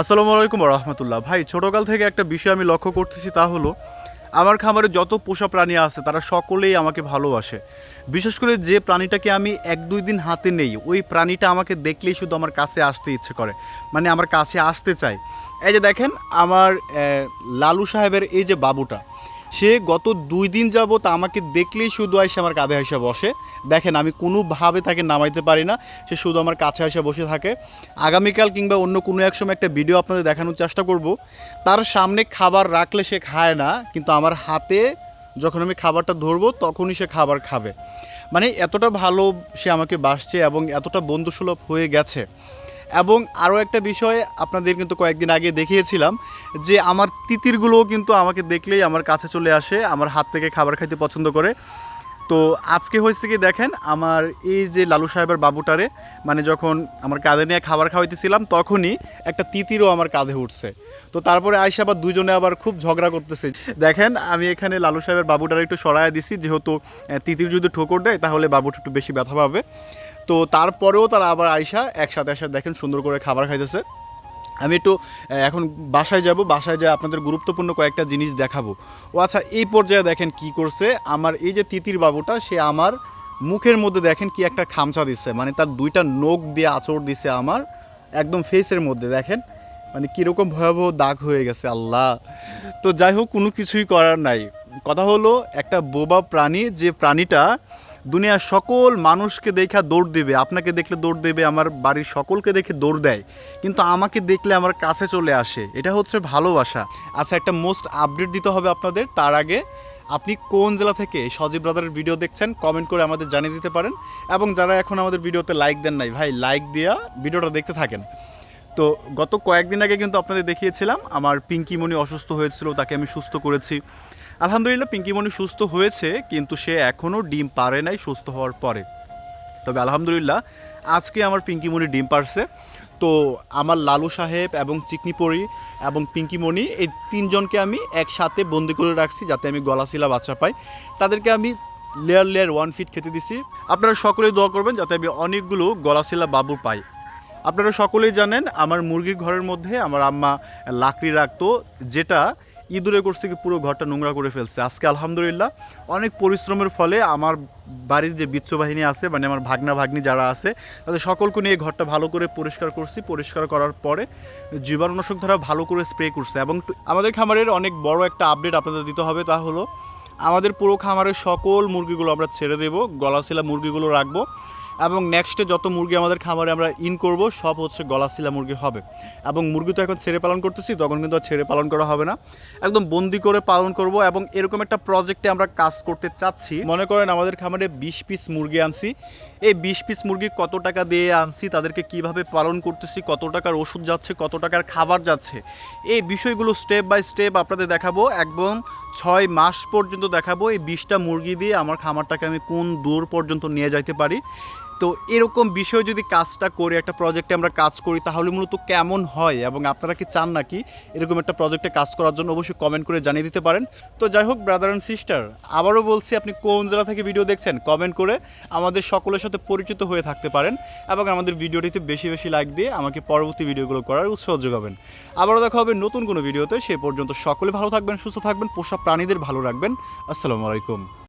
আসসালামু আলাইকুম রহমতুল্লাহ ভাই, ছোটোকাল থেকে একটা বিষয় আমি লক্ষ্য করতেছি তা হলো, আমার খামারে যত পোষা প্রাণী আছে, তারা সকলেই আমাকে ভালোবাসে। বিশেষ করে যে প্রাণীটাকে আমি এক দুই দিন হাতে নেই, ওই প্রাণীটা আমাকে দেখলেই শুধু আমার কাছে আসতে ইচ্ছে করে মানে আমার কাছে আসতে চায়। এই যে দেখেন, আমার লালু সাহেবের এই যে বাবুটা সে গত দুই দিন যাবত আমাকে দেখলেই শুধু এসে আমার কাঁধে এসে বসে। দেখেন, আমি কোনোভাবে তাকে নামাইতে পারি না। সে শুধু আমার কাছে এসে বসে থাকে। আগামীকাল কিংবা অন্য কোনো এক সময় একটা ভিডিও আপনাদের দেখানোর চেষ্টা করব। তার সামনে খাবার রাখলে সে খায় না, কিন্তু আমার হাতে যখন আমি খাবারটা ধরবো, তখনই সে খাবার খাবে। মানে এতটা ভালো সে আমাকে বাসছে এবং এতটা বন্ধুসুলভ হয়ে গেছে। এবং আরও একটা বিষয় আপনাদের কিন্তু কয়েকদিন আগে দেখিয়েছিলাম যে আমার তিতিরগুলোও কিন্তু আমাকে দেখলেই আমার কাছে চলে আসে, আমার হাত থেকে খাবার খাইতে পছন্দ করে। তো আজকে হয়েছে কি দেখেন, আমার এই যে লালু সাহেবের বাবুটারে মানে যখন আমার কাঁধে নিয়ে খাবার খাওয়াইতেছিলাম, তখনই একটা তিতিরও আমার কাঁধে উঠছে। তো তারপরে আইসা আবার দুজনে আবার খুব ঝগড়া করতেছে। দেখেন, আমি এখানে লালু সাহেবের বাবুটারে একটু সরায় দিছি, যেহেতু তিতির যদি ঠোকর দেয়, তাহলে বাবুটা একটু বেশি ব্যথা পাবে। তো তারপরেও তারা আবার আইসা একসাথে একসাথে দেখেন সুন্দর করে খাবার খাইতেছে। আমি একটু এখন বাসায় যাব, বাসায় যেয়ে আপনাদের গুরুত্বপূর্ণ কয়েকটা জিনিস দেখাবো। ও আচ্ছা এই পর্যায়ে দেখেন কি করছে, আমার এই যে তিতির বাবুটা, সে আমার মুখের মধ্যে দেখেন কি একটা খামচা দিচ্ছে মানে তার দুইটা নখ দিয়ে আঁচড় দিছে আমার, একদম ফেসের মধ্যে, দেখেন। মানে কীরকম ভয়াবহ দাগ হয়ে গেছে, আল্লাহ। তো যাই হোক, কোনো কিছুই করার নাই। কথা হলো, একটা বোবা প্রাণী যে প্রাণীটা দুনিয়ার সকল মানুষকে দেখা দৌড় দেবে, আপনাকে দেখলে দৌড় দেবে, আমার বাড়ির সকলকে দেখে দৌড় দেয়, কিন্তু আমাকে দেখলে আমার কাছে চলে আসে, এটা হচ্ছে ভালোবাসা। আচ্ছা একটা মোস্ট আপডেট দিতে হবে আপনাদের, তার আগে আপনি কোন জেলা থেকে সজীব ব্রাদারের ভিডিও দেখছেন কমেন্ট করে আমাদের জানিয়ে দিতে পারেন, এবং যারা এখন আমাদের ভিডিওতে লাইক দেন নাই, ভাই লাইক দিয়া ভিডিওটা দেখতে থাকেন। তো গত কয়েকদিন আগে কিন্তু আপনাদের দেখিয়েছিলাম, আমার পিঙ্কিমণি অসুস্থ হয়েছিল, তাকে আমি সুস্থ করেছি। আলহামদুলিল্লাহ পিঙ্কিমণি সুস্থ হয়েছে, কিন্তু সে এখনও ডিম পারে নাই সুস্থ হওয়ার পরে। তবে আলহামদুলিল্লাহ, আজকে আমার পিঙ্কিমণি ডিম পারছে। তো আমার লালু সাহেব এবং চিকনিপরি এবং পিঙ্কিমণি এই তিনজনকে আমি একসাথে বন্দি করে রাখছি যাতে আমি গলাশিলা বাচ্চা পাই। তাদেরকে আমি লেয়ার লেয়ার ওয়ান ফিট খেতে দিছি। আপনারা সকলেই দোয়া করবেন যাতে আমি অনেকগুলো গলাশিলা বাবু পাই। আপনারা সকলেই জানেন, আমার মুরগির ঘরের মধ্যে আমার আম্মা লাকড়ি রাখতো, যেটা ইঁদুরে কোর্স থেকে পুরো ঘরটা নোংরা করে ফেলছে। আজকে আলহামদুলিল্লাহ অনেক পরিশ্রমের ফলে আমার বাড়ির যে বিচ্ছ বাহিনী আছে মানে আমার ভাগনা ভাগ্নি যারা আছে, তাদের সকলকে নিয়ে ঘরটা ভালো করে পরিষ্কার করছি। পরিষ্কার করার পরে জীবাণুনাশক ধরা ভালো করে স্প্রে করছে এবং আমাদের খামারের অনেক বড় একটা আপডেট আপনাদের দিতে হবে তা হলো, আমাদের পুরো খামারের সকল মুরগিগুলো আমরা ছেড়ে দেবো, গলাশিলা মুরগিগুলো রাখব। এবং নেক্সটে যত মুরগি আমাদের খামারে আমরা ইন করব, সব হচ্ছে গলাশিলা মুরগি হবে। এবং মুরগি তো এখন ছেড়ে পালন করতেছি, তখন কিন্তু আর ছেড়ে পালন করা হবে না। একদম বন্দি করে পালন করব এবং এরকম একটা প্রজেক্টে আমরা কাজ করতে চাচ্ছি। মনে করেন আমাদের খামারে বিশ পিস মুরগি আনছি। এই বিশ পিস মুরগি কত টাকা দিয়ে আনছি, তাদেরকে কীভাবে পালন করতেছি, কত টাকার ওষুধ যাচ্ছে, কত টাকার খাবার যাচ্ছে, এই বিষয়গুলো স্টেপ বাই স্টেপ আপনাদের দেখাবো। একদম ছয় মাস পর্যন্ত দেখাবো এই বিশটা মুরগি দিয়ে আমার খামারটাকে আমি কোন দূর পর্যন্ত নিয়ে যাইতে পারি। তো এরকম বিষয় যদি কাজটা করে, একটা প্রজেক্টে আমরা কাজ করি, তাহলে মূলত কেমন হয়? এবং আপনারা কি চান নাকি এরকম একটা প্রজেক্টে কাজ করার জন্য অবশ্যই কমেন্ট করে জানিয়ে দিতে পারেন। তো যাই হোক ব্রাদার অ্যান্ড সিস্টার আবারও বলছি, আপনি কোন জেলা থেকে ভিডিও দেখছেন কমেন্ট করে আমাদের সকলের সাথে পরিচিত হয়ে থাকতে পারেন এবং আমাদের ভিডিওটিতে বেশি বেশি লাইক দিয়ে আমাকে পরবর্তী ভিডিওগুলো করার উৎসাহ যোগাবেন। আবারও দেখা হবে নতুন কোনো ভিডিওতে সে পর্যন্ত সকলে ভালো থাকবেন, সুস্থ থাকবেন, পোষা প্রাণীদের ভালো রাখবেন। আসসালামু আলাইকুম।